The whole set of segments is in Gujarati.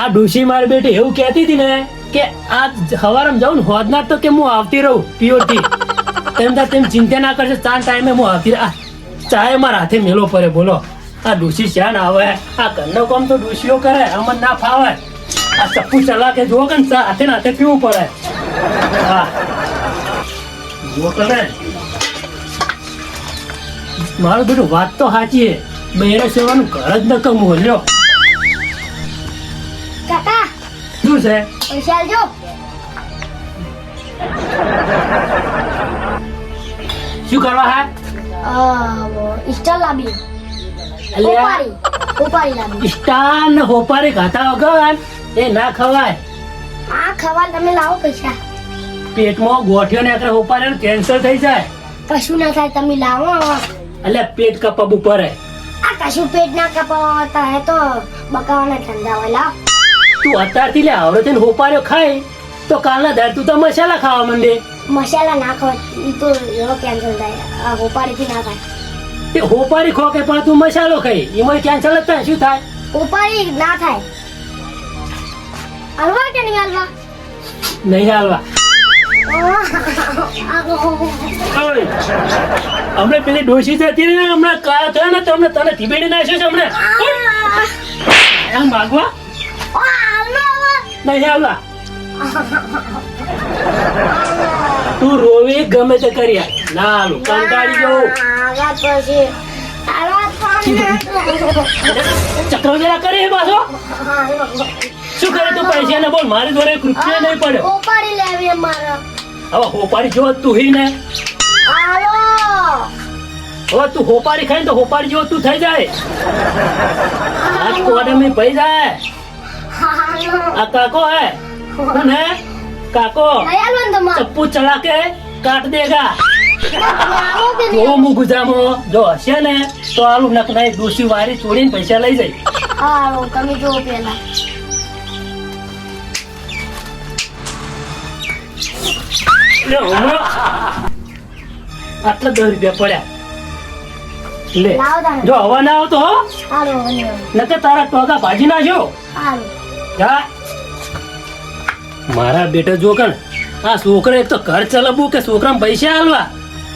આ ડોશી મારી બેટી એવું કહેતી હતી ને કે આ હવારમાં જાઉં ને હોદનાર તો કે હું આવતી રહું પ્યોરથી તેમ તાર તેમ ચિંતા ના કરશે, ચાર ટાઈમે હું આવતી. આ ચાય મારા હાથે મેલો પડે બોલો. આ ડોશી શ્યાન આવે? આ ઘરનો કામ તો ડોશીઓ કરે, અમન ના ફાવે. આ ચપ્પુ ચલા કે જો કે ને હાથે ને હાથે પીવું પડે. હા. જો કરે મારું બેટું વાત તો સાચી બહેરે સેવાનું ઘર જ ન કમવું લ્યો. શું છે? પૈસા આલજો. શું કરવા હા? ઇસ્ટર લાબી હોપારી હોપારી લાબી ઇસ્ટાન હોપારી ખાતા વગર એ ના ખવાય. આ ખવા તમે લાવો પૈસા. પેટમાં ગોઠ્યો ને આપણે હોપારી કેન્સર થઈ જાય. કશું ના થાય તમે લાવો. એટલે પેટ કપાવવું ઉપર આ કશું પેટ ના કપાવતા હે તો બકાવાના ઠંડા હોય લાવ. તું અત્યારથી લે આવડે થઈને હોપાર્યો ખાય તો કાલના દર તું તો મસાલા ખાવા માંડે. મસાલા ના ખાવા તો એવો કેન્સલ થાય. આ હોપારીથી ના ખાય તે હોપારી ખો કે પણ તું મસાલો ખાઈ. એમાં કેન્સલ જ થાય શું થાય? હોપારી ના થાય. હલવા કે નહીં હલવા? નહીં હાલવા. હમણાં પેલી ડોસી ને હમણાં કાળા થયા ને તને થીબેડી નાખ્યો છે હમણાં. એમ માગવા. નહીં હાલવા તું રોવી ગમે તે કરી ના હાલું કંટાળી જવું ચક્ર જરા કરે પાછો. શું કરે તું પૈસા ને બોલ મારી જોડે એક રૂપિયા નહીં પડે. ઉપાડી લેવી મારા. હવે હોપારી જો તું હી ને. હવે તું હોપારી ખાઈ તો હોપારી જેવો તું થઈ જાય. આજ કોડે મેં ભાઈ જાય આ કાકો તમારે. ચપ્પુ ચલા કે કાટ દેગા. આવો કે જો હું ગુજામાં. જો હશે ને તો આલું નક નહીં ડોસી વારી ચોરીને પૈસા લઈ જાય. હાલો તમે જો પેલા લે હમણાં આટલા દસ રૂપિયા પડ્યા. લે જો હવા ના આવતો હો. નકર તારા ટોકા ભાજી નાખ્યો. હાલો. મારા બેટા જોકણ આ છોકરા એક તો ઘર ચલાવવું કે છોકરાને પૈસા આલવા?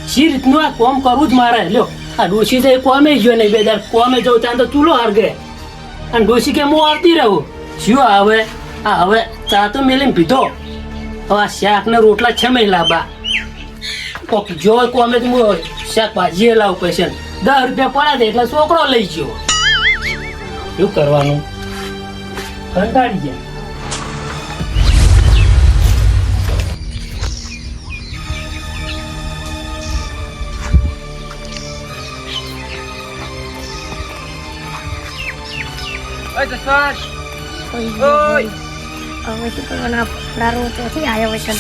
શી રીતનું આ કોમ કરવું જ મારે? લ્યો, આ ડોશી તો કોમે ગયો નહીં, બે દાડ કોમે જવું ત્યાં તો ચૂલો હારગે. અને ડોશી કે હું આવતી રહું? શું આવે, આ હવે ચા તો મેલીને પીધો. હવે આ શાક ને રોટલા છે મેં લાવવા કોક જો કોમે તો હું શાકભાજી લાવું પૈસા દસ રૂપિયા પડ્યા દે એટલે છોકરો લઈ ગયો. શું કરવાનું? કંટાળી ગયા. હવે કરવાના ફડારો ચોથી આવ્યો હોય છે.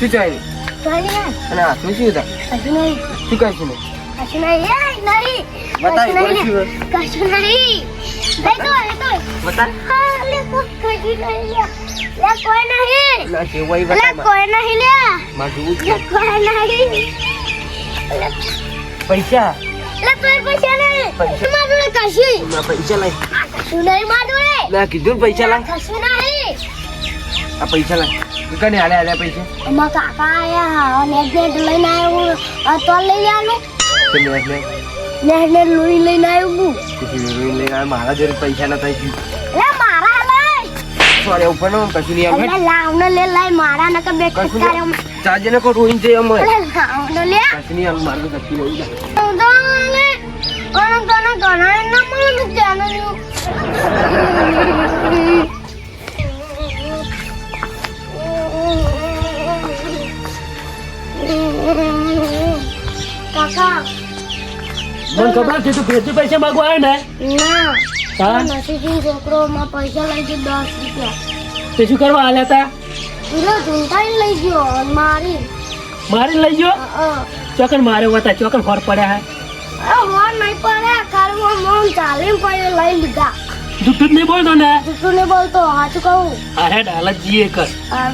શું નહીં અને હાથમાં શું હતા? નહીં શું કહીશું ને? કશું નહીં નહીં કશું નહીં કશું નહીં લઈ તો લઈ તો. બતા હા લે કોઈ કશું નહીં લે લે કોઈ નહીં. લે કોઈ નહીં લે. માં લે કોઈ નહીં. પૈસા? લે કોઈ પૈસા નહીં. મારું કશું? પૈસા લાય. કશું નહીં મારું લે કીધું પૈસા લાય. કશું નહીં. આ પૈસા લાય. કને હાલે હાલે પૈસા? અમાર કાકા આયા લઈને આવ્યો. તો લઈ આલો. તો મેં એટલે નેટ નેટ લોહી લઈને આવ્યો હું. કીધું લઈને આવે, મારા જોડે પૈસા ન થઈ ગયું લે મારા લઈ. સોરે ઉપર નો કશું નહીં આવે લાવ લે લઈ મારા નકર બે કશું ઠીકારે નહીં. ને કો રોઈન જઈ અમે. એટલે લે. કશું નહીં આવે મારું કશું નહીં. જાય તો ને મને ખબર છે તું ફેરથી પૈસા માંગવા આવે ને. ના હા? નથી છોકરો માં પૈસા લઈ ગયો દસ રૂપિયા. તે શું કરવા આલ્યા હતા પેલો ઢૂંઢાઈ લઈ ગયો મારી. મારી લઈ ગયો? ચોકન મારે વતા ચોકન ખોર પડ્યા હે. હોર નહીં પડ્યા કારમાં મોમ ચાલીને પડે લઈ લીધા. જૂઠું નહીં બોલતો ને? જૂઠું નહીં બોલતો હાચું કહું. અરે હેડ જીએ કર. આ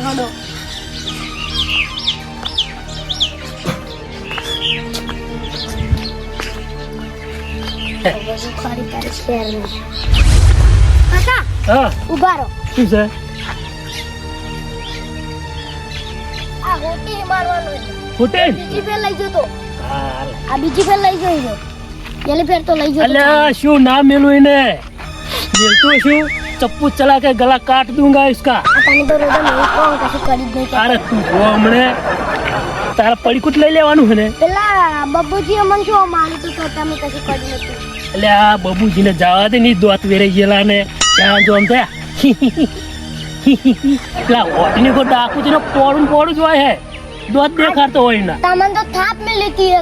કાકા ઊભા રહો શું છે? આ લઈ જતો આ બીજી ફેર મેલું એને? મેલતું શું? ચપ્પુ ચલા કે ગલા કાટ દૂંગા ઇસકા. અરે હમણે. તારા પડીકુટ લઈ લેવાનું છે ને? પેલા બબ્બુજી અમને શું મારી કશું કરી નથી. એટલે આ બબુજીને જવા દે ની દોત વેરાઈ ગયેલા ને ત્યાં જો આમ થયા. એટલે હોટની કોઈ ડાકુ છે પોડું પોડું જ હોય હે. દોત દેખાડતો હોય ના તમને તો થાપ મિલી હતી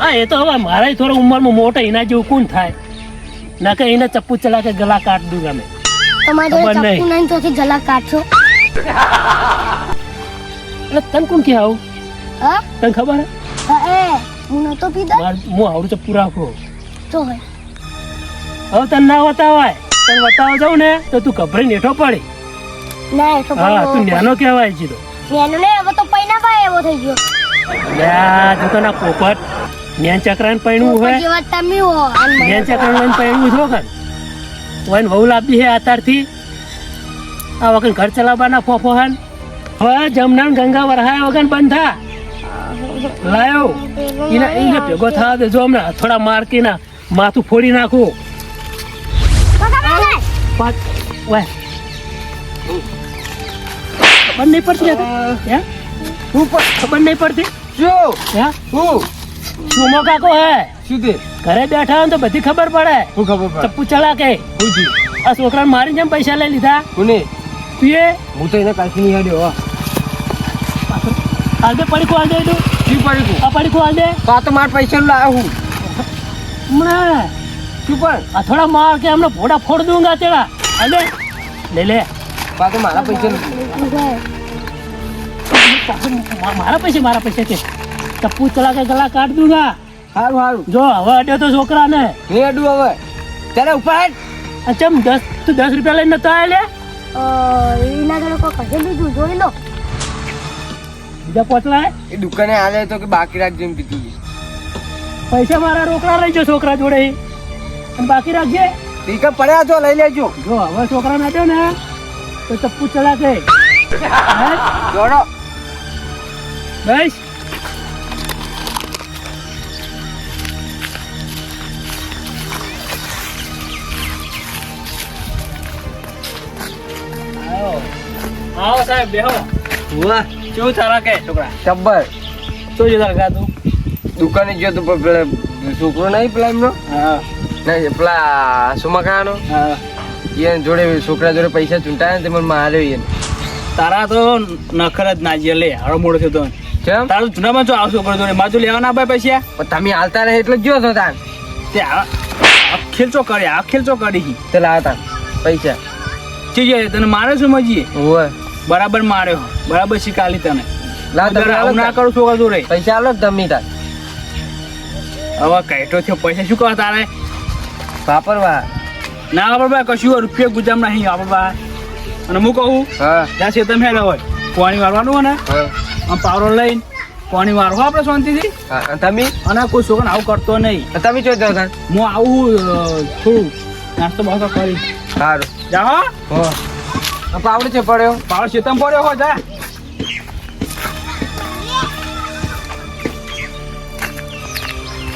હા એ તો હવે મારા થોડા ઉંમરમાં મોટા એના જેવું કોણ થાય? ના કે એને ચપ્પુ ચલા કે ગલા કાટ દઉં અમે તમારે. ચપ્પુ નહીં. તો ગલા કાઢશો. એટલે તને કોણ કે આવું? હા? તને ખબર હે? હું નતો પીધા? માર હું આવડું ચપ્પુ રાખો. તો હોય હવે તને ના વતાવાય તને વતાવા જાઉં ને તો તું ગભરાઈને નેઠો પડી. ના હા તું નેનો કહેવાય છે તો. નેનો ને હવે તો પૈના ભાઈ એવો થઈ ગયો. લ્યા દુકાના પોપટ. નેન ચક્રાને પૈણું હોય. તમે હો નેન ચક્રાને લઈને પૈણું છો કન વન વહુ લાવતી હે આતારથી. આ વખત ઘર ચલાવવાના ફોફો હન હવે જમના ગંગા વરહાય વગર બંધા લાયો. એને એને ભેગો થવા દેજો હમણાં. થોડા મારકીના માથું ફોડી નાખું. પાંચ વાય ખબર નહીં પડતી હે? હું ખબર નહીં પડતી. શું હે? શું સુમો કાકો હે? શું તે ઘરે બેઠા હોય તો બધી ખબર પડે. હું ખબર પડે. ચપ્પુ ચલા કે થયું આ છોકરાને મારી જેમ પૈસા લઈ લીધા. કોને? તું એ હું તો એને કાંઈ નહીં આડ્યો હા. હાલ દે પડીકું હાલ દે તું શું પડી ગયું આ પડીકું હાલ દે. તો આ તો મારા પૈસા લાવ્યો હું. હમણાં. શું પણ? આ થોડા માર કે હમણાં ભોડા ફોડ દઉંગા તેડા હાલ દે લે. લે તો મારા પૈસા મારા પૈસે મારા પૈસે કે. ટપ્પુ ચલા કે ગલા કાટ દઉંગા સારું હારું જો હવે અડ્યો તો છોકરાને. નહીં અડું હવે? ત્યારે ઉપર હેડ. ચમ દસ તું દસ રૂપિયા લઈને નતો આયા લે એના જોડે કોઈ કશે લીધું? જોઈ લો. બીજા એ દુકાને આલે તો કે બાકી રાખજો એમ કીધું પૈસા મારા રોકડા લઈ જો છોકરા જોડે. અને બાકી રાખજે. ટીકા પડ્યા છો લઈ લેજો. જો હવે છોકરા નાટ્યો ને તો ચપ્પુ ચલા કે હે? જોડો. બસ. આવો. સાહેબ બેહો. વાહ. કેવું ચાલે કે છોકરા? ટબ્બર શું જોતા તું? દુકાને ગયો તો પેલા છોકરો નહીં પેલા એમનો? હા. નહીં પેલા સુમકાનો હા. એ જોડે છોકરા જોડે પૈસા ચૂંટાયા ને તે મને માર્યો એને તારા તો નખર જ ના જે લે હારો મોડો થયો તો. કેમ? તારું જૂનામાં જો આવશો કરો જોડે? માજુ લેવા ના ભાઈ પૈસા. પણ તમે હાલતા રહે એટલે ગયો છો તાન. તે ખેલચો કરી આ ખેલચો કરી તે લાવતા પૈસા. ચીજે તને મારે શું મજીએ ઓવે બરાબર માર્યો. બરાબર શીખાલી તને. લાવ ના કરું છોકરા જોડે. પૈસા આલો તમે તાર હવે કહેતો થયો પૈસા શું કરવા તારે? વાપરવા. ના વાપરવા કશું રૂપિયા ગુજામ નહીં વાપરવા. અને હું કહું હા. ત્યાં છે તમે હોય પાણી વારવાનું હોય ને હા. આમ પાવરો લઈને પાણી વારવો આપણે શાંતિથી. તમે? અને કોઈ છોકરા આવું કરતો નહીં. તમે ચો જાઓ હું આવું થોડું નાસ્તો બાસ્તો કરી. સારું. જાઓ પાવડો છે પડ્યો. પાવડો શેતમ પડ્યો હોય જા.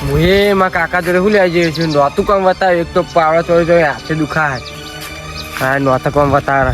હું એ મારા કાકા જોડે શું લઈ જઈએ છું નોતું કામ બતાવ્યું. એક તો પાવડા ચોરી ચોરી હાથે દુખાય. હા, નોતું કામ બતાવે.